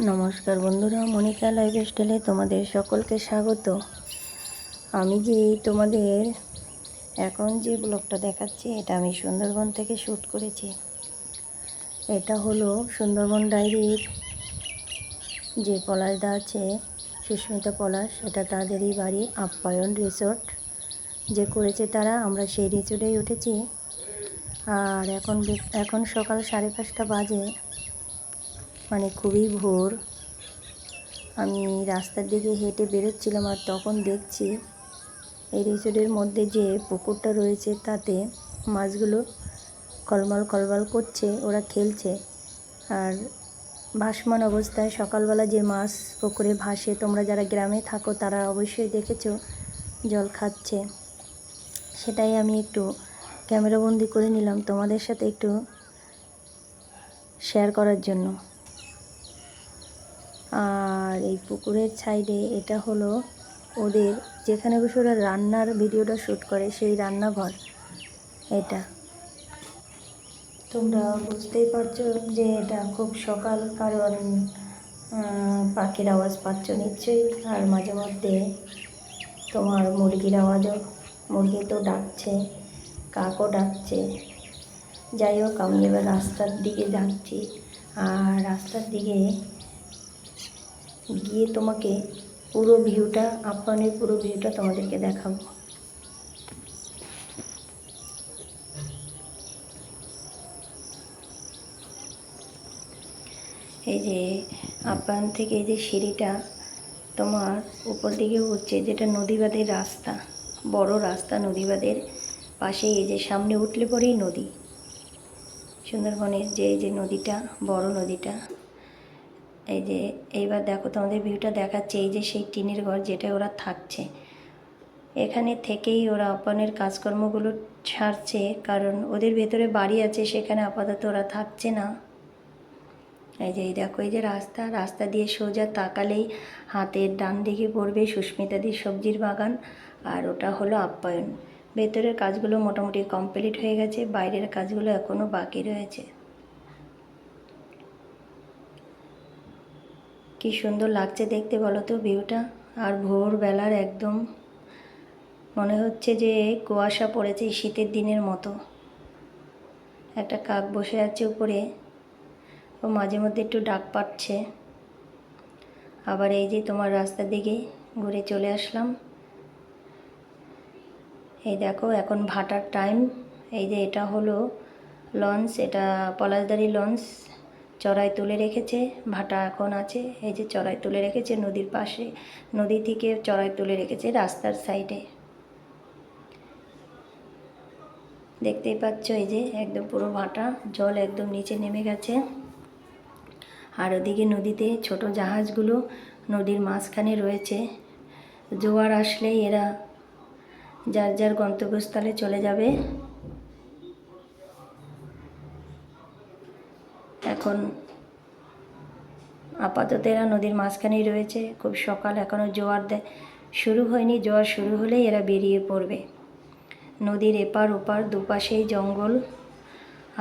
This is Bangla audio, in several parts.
নমস্কার বন্ধুরা, মনিকা লাইফ স্টাইলে তোমাদের সকলকে স্বাগত। আমি যে তোমাদের এখন যে ব্লগটা দেখাচ্ছি, এটা আমি সুন্দরবন থেকে শ্যুট করেছি। এটা হলো সুন্দরবন ডায়েরির যে পলাশদা আছে, সুস্মিতা পলাশ, এটা তাদেরই বাড়ি, আপ্যায়ন রিসোর্ট। যে করেছে তারা, আমরা সেই রিসোর্টেই উঠেছি। আর এখন এখন সকাল সাড়ে পাঁচটা বাজে। মানে খুবই ভোর। আমি রাস্তার দিকে হেঁটে বেরোচ্ছিলাম আর তখন দেখছি এই রিসোর্টের মধ্যে যে পুকুরটা রয়েছে তাতে মাছগুলো কলমল কলবল করছে, ওরা খেলছে। আর ভাসমান অবস্থায় সকালবেলা যে মাছ পুকুরে ভাসে, তোমরা যারা গ্রামে থাকো তারা অবশ্যই দেখেছ, জল খাচ্ছে। সেটাই আমি একটু ক্যামেরাবন্দি করে নিলাম তোমাদের সাথে একটু শেয়ার করার জন্য। আর এই পুকুরের সাইডে এটা হলো ওদের যেখানে বসে ওরা রান্নার ভিডিওটা শ্যুট করে, সেই রান্নাঘর। এটা। তোমরা বুঝতেই পারছ যে এটা খুব সকাল, কারণ পাখির আওয়াজ পাচ্ছ নিশ্চয়ই, আর মাঝে মধ্যে তোমার মুরগির আওয়াজও, মুরগি তো ডাকছে, কাকও ডাকছে। যাই হোক, আমি এবার রাস্তার দিকে যাচ্ছি। আর রাস্তার দিকে গিয়ে তোমাকে পুরো ভিউটা আপ্যায়নের পুরো ভিউটা তোমাদেরকে দেখাবো। এই যে আপ্যায়ন থেকে এই যে সিঁড়িটা তোমার উপর দিকে হচ্ছে, যেটা নদীবাদের রাস্তা, বড় রাস্তা নদীবাদের পাশে এই যে সামনে উঠলে পরেই নদী। সুন্দরবনের যে এই যে নদীটা, বড় নদীটা। এই যে, এইবার দেখো তোমাদের ভিউটা দেখাচ্ছে, এই যে সেই টিনের ঘর যেটা ওরা থাকছে। এখানে থেকেই ওরা আপ্যায়নের কাজকর্মগুলো ছাড়ছে, কারণ ওদের ভেতরে বাড়ি আছে, সেখানে আপাতত ওরা থাকছে না। এই যে, এই দেখো, এই যে রাস্তা রাস্তা দিয়ে সোজা তাকালেই হাতের ডান দিকে পড়বে সুস্মিতাদির সবজির বাগান, আর ওটা হলো আপ্যায়ন। ভেতরের কাজগুলো মোটামুটি কমপ্লিট হয়ে গেছে, বাইরের কাজগুলো এখনও বাকি রয়েছে। কি সুন্দর লাগছে দেখতে বলো তো ভিউটা। আর ভোরবেলার একদম মনে হচ্ছে যে কুয়াশা পড়েছে শীতের দিনের মতো। একটা কাক বসে আছে উপরে। ও মাঝে মধ্যে একটু ডাক পাচ্ছে। আবার এই যে তোমার রাস্তার দিকে ঘুরে চলে আসলাম। এই দেখো এখন ভাটার টাইম এই যে এটা হলো লঞ্চ, এটা পলাশদারি লঞ্চ। চড়াই তুলে রেখেছে, ভাটা এখন আছে, এই যে চড়াই তুলে রেখেছে নদীর পাশে, নদী থেকে চড়াই তুলে রেখেছে রাস্তার সাইডে। দেখতেই পাচ্ছ এই যে একদম পুরো ভাটা, জল একদম নিচে নেমে গেছে। আর ওদিকে নদীতে ছোট জাহাজগুলো নদীর মাঝখানে রয়েছে। জোয়ার আসলেই এরা যার যার গন্তব্যস্থলে চলে যাবে। এখন আপাতত এরা নদীর মাঝখানেই রয়েছে। খুব সকাল এখনও জোয়ার দেয় শুরু হয়নি। জোয়ার শুরু হলেই এরা বেরিয়ে পড়বে। নদীর এপার ওপার দুপাশেই জঙ্গল।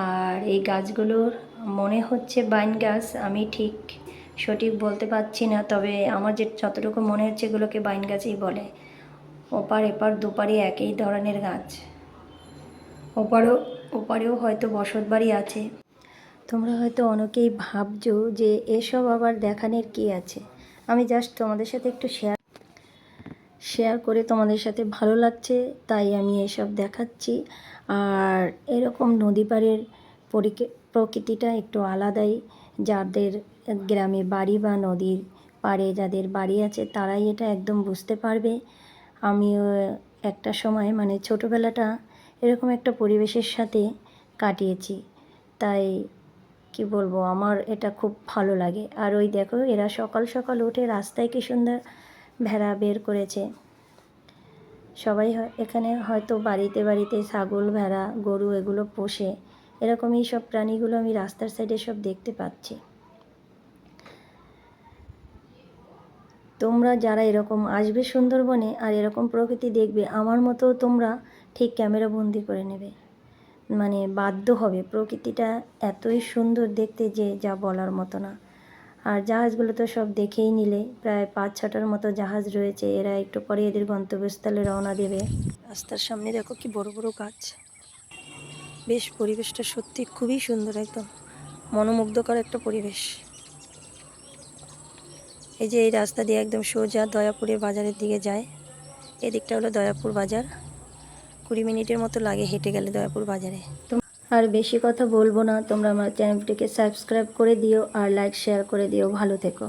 আর এই গাছগুলোর মনে হচ্ছে বাইন গাছ। আমি ঠিক সঠিক বলতে পারছি না, তবে আমার যে যতটুকু মনে হচ্ছে এগুলোকে বাইন গাছই বলে। ওপার এপার দুপারে একই ধরনের গাছ। ওপারও ওপারেও হয়তো বসত বাড়ি আছে। তোমরা হয়তো অনেকেই ভাবছ যে এসব আবার দেখানোর কি আছে। আমি জাস্ট তোমাদের সাথে একটু শেয়ার শেয়ার করে তোমাদের সাথে ভালো লাগছে, তাই আমি এসব দেখাচ্ছি। আর এরকম নদী পাড়ের পরিকে- প্রকৃতিটা একটু আলাদাই। যাদের গ্রামে বাড়ি বা নদীর পাড়ে যাদের বাড়ি আছে, তারাই এটা একদম বুঝতে পারবে। আমিও একটা সময় মানে ছোটোবেলাটা এরকম একটা পরিবেশের সাথে কাটিয়েছি। তাই কি বলব, আমার এটা খুব ভালো লাগে। আর ওই দেখো, এরা সকাল সকাল উঠে রাস্তায় কি সুন্দর ভেড়া বের করেছে। সবাই এখানে হয়তো বাড়িতে বাড়িতে ছাগল, ভেড়া, গরু এগুলো পোষে। এরকমই সব প্রাণীগুলো আমি রাস্তার সাইডে সব দেখতে পাচ্ছি। তোমরা যারা এরকম আসবে সুন্দরবনে আর এরকম প্রকৃতি দেখবে, আমার মতো তোমরা ঠিক ক্যামেরা বন্দি করে নেবে। মানে বাধ্য হবে। প্রকৃতিটা এতই সুন্দর দেখতে যে যা বলার মতো না। আর জাহাজগুলো তো সব দেখেই নিলে। প্রায় পাঁচ ছটার মতো জাহাজ রয়েছে। এরা একটু পরে এদের গন্তব্যস্থলে রওনা দেবে। রাস্তার সামনে দেখো কি বড় বড় গাছ। বেশ পরিবেশটা সত্যি খুবই সুন্দর একদম। মনোমুগ্ধকর একটা পরিবেশ। এই যে এই রাস্তা দিয়ে একদম সোজা দয়াপুরের বাজারের দিকে যায়। এদিকটা হলো দয়াপুর বাজার। কুড়ি মিনিটের মতো লাগে হেঁটে গেলে দয়াপুর বাজারে। আর বেশি কথা বলব না, তোমরা আমার চ্যানেলটিকে সাবস্ক্রাইব করে দিও আর লাইক শেয়ার করে দিও। ভালো থেকো।